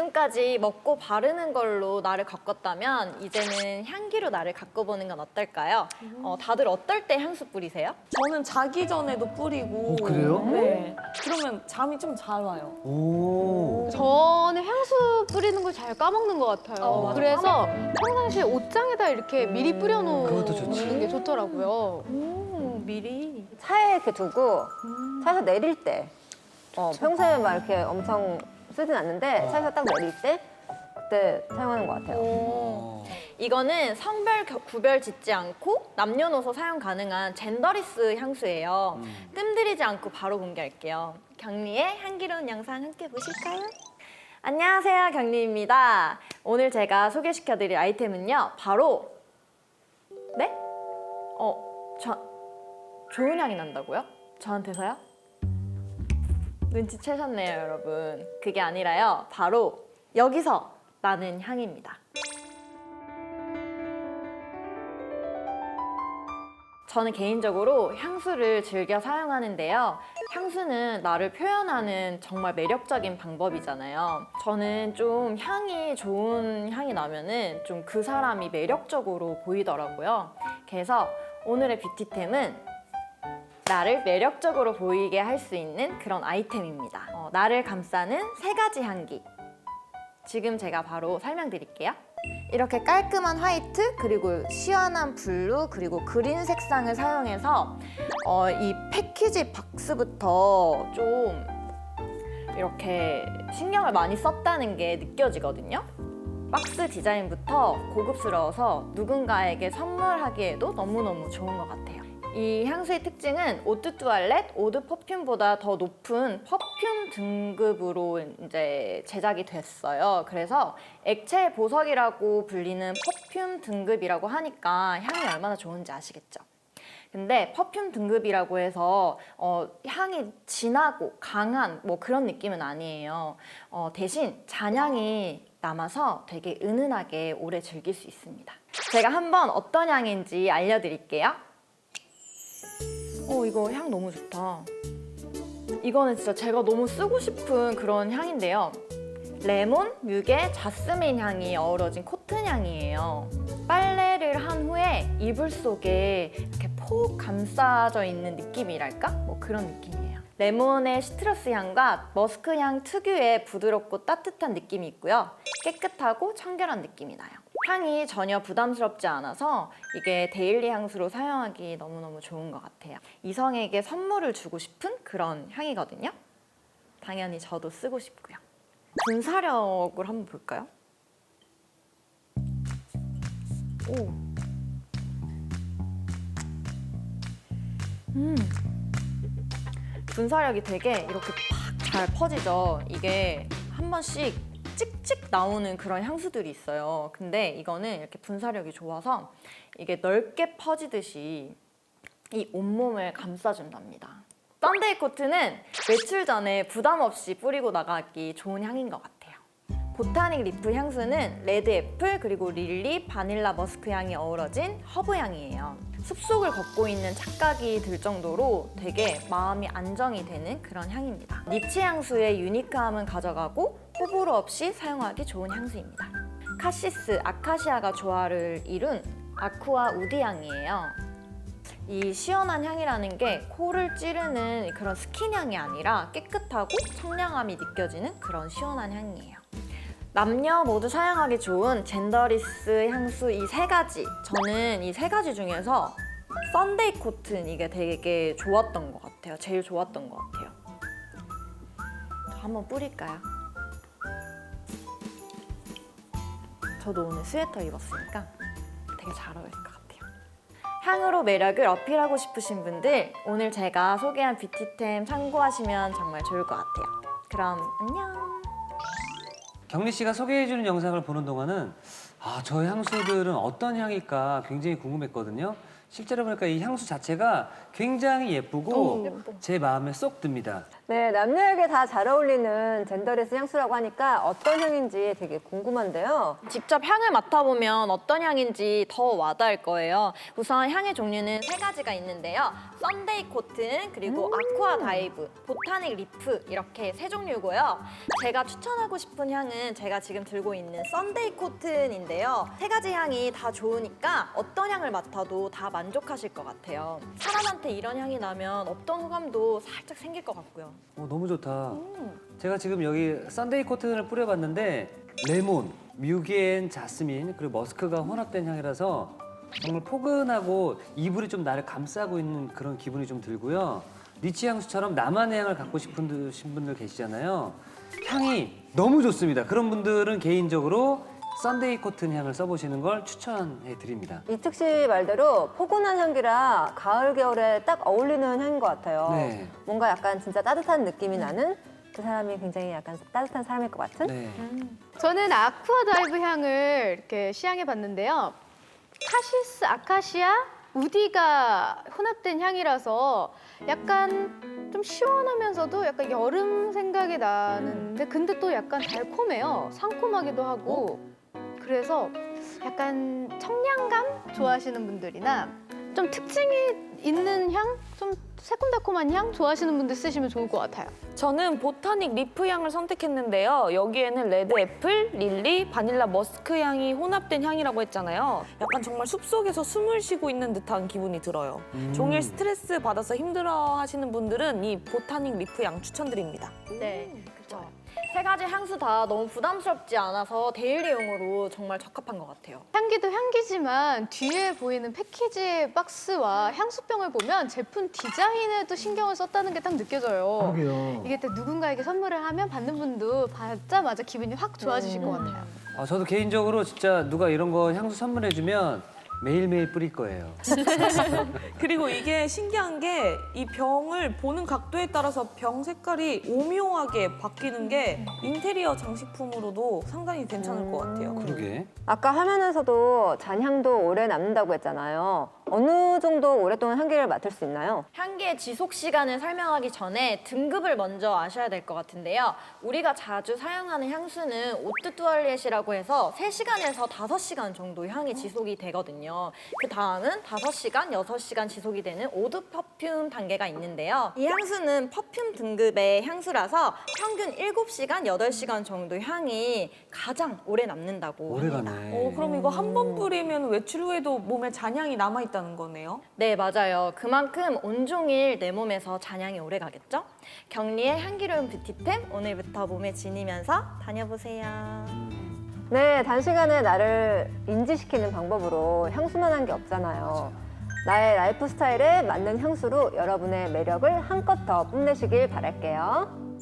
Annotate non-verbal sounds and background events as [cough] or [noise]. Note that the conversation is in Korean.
지금까지 먹고 바르는 걸로 나를 가꿨다면 이제는 향기로 나를 가꿔보는 건 어떨까요? 어, 다들 어떨 때 향수 뿌리세요? 저는 자기 전에도 뿌리고. 어, 그래요? 네. 그러면 잠이 좀 잘 와요. 오. 저는 향수 뿌리는 걸 잘 까먹는 것 같아요. 어. 그래서 평상시에 옷장에다 이렇게 미리 뿌려놓는 그것도 좋지. 게 좋더라고요. 오, 미리. 차에 이렇게 두고 차에서 내릴 때 어, 평소에 막 이렇게 엄청 쓰진 않는데 차에서 딱 내릴 때 그때 사용하는 것 같아요. 어. 이거는 성별 겨- 구별 짓지 않고 남녀노소 사용 가능한 젠더리스 향수예요. 음. 뜸들이지 않고 바로 공개할게요. 경리의 향기로운 영상 함께 보실까요? 안녕하세요, 경리입니다. 오늘 제가 소개시켜드릴 아이템은요, 바로 네? 어, 저 좋은 향이 난다고요? 저한테서요? 눈치채셨네요, 여러분. 그게 아니라요, 바로 여기서 나는 향입니다. 저는 개인적으로 향수를 즐겨 사용하는데요. 향수는 나를 표현하는 정말 매력적인 방법이잖아요. 저는 좀 향이 좋은 향이 나면은 좀 그 사람이 매력적으로 보이더라고요. 그래서 오늘의 뷰티템은 나를 매력적으로 보이게 할 수 있는 그런 아이템입니다. 어, 나를 감싸는 세 가지 향기. 지금 제가 바로 설명드릴게요. 이렇게 깔끔한 화이트 그리고 시원한 블루 그리고 그린 색상을 사용해서 어, 이 패키지 박스부터 좀 이렇게 신경을 많이 썼다는 게 느껴지거든요. 박스 디자인부터 고급스러워서 누군가에게 선물하기에도 너무너무 좋은 것 같아요. 이 향수의 특징은 오드 뚜알렛, 오드 퍼퓸보다 더 높은 퍼퓸 등급으로 이제 제작이 됐어요. 그래서 액체 보석이라고 불리는 퍼퓸 등급이라고 하니까 향이 얼마나 좋은지 아시겠죠? 근데 퍼퓸 등급이라고 해서 어, 향이 진하고 강한 뭐 그런 느낌은 아니에요. 어, 대신 잔향이 남아서 되게 은은하게 오래 즐길 수 있습니다. 제가 한번 어떤 향인지 알려드릴게요. 어, 이거 향 너무 좋다. 이거는 진짜 제가 너무 쓰고 싶은 그런 향인데요. 레몬, 뮤게, 자스민 향이 어우러진 코튼 향이에요. 빨래를 한 후에 이불 속에 이렇게 폭 감싸져 있는 느낌이랄까? 뭐 그런 느낌이에요. 레몬의 시트러스 향과 머스크 향 특유의 부드럽고 따뜻한 느낌이 있고요. 깨끗하고 청결한 느낌이 나요. 향이 전혀 부담스럽지 않아서 이게 데일리 향수로 사용하기 너무너무 좋은 것 같아요. 이성에게 선물을 주고 싶은 그런 향이거든요. 당연히 저도 쓰고 싶고요. 분사력을 한번 볼까요? 오. 음. 분사력이 되게 이렇게 팍 잘 퍼지죠. 이게 한 번씩 찍찍 나오는 그런 향수들이 있어요. 근데 이거는 이렇게 분사력이 좋아서 이게 넓게 퍼지듯이 이 온몸을 감싸준답니다. 썬데이 코트는 외출 전에 부담 없이 뿌리고 나가기 좋은 향인 것 같아요. 보타닉 리프 향수는 레드 애플 그리고 릴리, 바닐라 머스크 향이 어우러진 허브 향이에요. 숲속을 걷고 있는 착각이 들 정도로 되게 마음이 안정이 되는 그런 향입니다. 니치 향수의 유니크함은 가져가고 호불호 없이 사용하기 좋은 향수입니다. 카시스, 아카시아가 조화를 이룬 아쿠아 우디 향이에요. 이 시원한 향이라는 게 코를 찌르는 그런 스킨 향이 아니라 깨끗하고 청량함이 느껴지는 그런 시원한 향이에요. 남녀 모두 사용하기 좋은 젠더리스 향수 이 세 가지. 저는 이 세 가지 중에서 썬데이 코튼 이게 되게 좋았던 것 같아요. 제일 좋았던 것 같아요. 저 한번 뿌릴까요? 저도 오늘 스웨터 입었으니까 되게 잘 어울릴 것 같아요. 향으로 매력을 어필하고 싶으신 분들 오늘 제가 소개한 뷰티템 참고하시면 정말 좋을 것 같아요. 그럼 안녕. 경리 씨가 소개해주는 영상을 보는 동안은 아, 저 향수들은 어떤 향일까 굉장히 궁금했거든요. 실제로 보니까 이 향수 자체가 굉장히 예쁘고 제 마음에 쏙 듭니다. 네, 남녀에게 다 잘 어울리는 젠더레스 향수라고 하니까 어떤 향인지 되게 궁금한데요. 직접 향을 맡아보면 어떤 향인지 더 와닿을 거예요. 우선 향의 종류는 세 가지가 있는데요. 썬데이 코튼, 그리고 아쿠아 다이브, 보타닉 리프 이렇게 세 종류고요. 제가 추천하고 싶은 향은 제가 지금 들고 있는 썬데이 코튼인데요. 세 가지 향이 다 좋으니까 어떤 향을 맡아도 다 만족하실 것 같아요. 사람한테 이런 향이 나면 없던 호감도 살짝 생길 것 같고요. 어, 너무 좋다. 제가 지금 여기 썬데이 코튼을 뿌려봤는데 레몬, 뮤기엔, 자스민 그리고 머스크가 혼합된 향이라서 정말 포근하고 이불이 좀 나를 감싸고 있는 그런 기분이 좀 들고요. 리치 향수처럼 나만의 향을 갖고 싶은 분- 신 분들 계시잖아요. 향이 너무 좋습니다. 그런 분들은 개인적으로 썬데이 코튼 향을 써보시는 걸 추천해 드립니다. 이특 씨 말대로 포근한 향기라 가을 겨울에 딱 어울리는 향인 것 같아요. 네. 뭔가 약간 진짜 따뜻한 느낌이 나는 그 사람이 굉장히 약간 따뜻한 사람일 것 같은. 네. 저는 아쿠아 다이브 향을 이렇게 시향해 봤는데요. 카시스, 아카시아, 우디가 혼합된 향이라서 약간 좀 시원하면서도 약간 여름 생각이 나는데 근데 또 약간 달콤해요. 상콤하기도 하고 그래서 약간 청량감 좋아하시는 분들이나 좀 특징이 있는 향, 좀 새콤달콤한 향 좋아하시는 분들 쓰시면 좋을 것 같아요. 저는 보타닉 리프 향을 선택했는데요. 여기에는 레드 애플, 릴리, 바닐라 머스크 향이 혼합된 향이라고 했잖아요. 약간 정말 숲속에서 숨을 쉬고 있는 듯한 기분이 들어요. 음. 종일 스트레스 받아서 힘들어 하시는 분들은 이 보타닉 리프 향 추천드립니다. 네. 세 가지 향수 다 너무 부담스럽지 않아서 데일리용으로 정말 적합한 것 같아요. 향기도 향기지만 뒤에 보이는 패키지 박스와 향수병을 보면 제품 디자인에도 신경을 썼다는 게 딱 느껴져요. 이게 또 누군가에게 선물을 하면 받는 분도 받자마자 기분이 확 좋아지실 것 같아요. 아, 저도 개인적으로 진짜 누가 이런 거 향수 선물해주면 매일매일 뿌릴 거예요. [laughs] 그리고 이게 신기한 게 이 병을 보는 각도에 따라서 병 색깔이 오묘하게 바뀌는 게 인테리어 장식품으로도 상당히 괜찮을 것 같아요. 그러게. 아까 화면에서도 잔향도 오래 남는다고 했잖아요. 어느 정도 오랫동안 향기를 맡을 수 있나요? 향기의 지속 시간을 설명하기 전에 등급을 먼저 아셔야 될 것 같은데요. 우리가 자주 사용하는 향수는 오트 투알렛이라고 해서 3시간에서 5시간 정도 향이 지속이 되거든요. 그 다음은 5시간, 6시간 지속이 되는 오드 퍼퓸 단계가 있는데요. 이 향수는 퍼퓸 등급의 향수라서 평균 7시간, 8시간 정도 향이 가장 오래 남는다고 오래 합니다. 가네. 어, 그럼 이거 한 번 뿌리면 외출 후에도 몸에 잔향이 남아있다 는 거네요? 네, 맞아요. 그만큼 온종일 내 몸에서 잔향이 오래 가겠죠? 격리의 향기로운 뷰티템 오늘부터 몸에 지니면서 다녀보세요. 네, 단시간에 나를 인지시키는 방법으로 향수만 한 게 없잖아요. 나의 라이프 스타일에 맞는 향수로 여러분의 매력을 한껏 더 뽐내시길 바랄게요.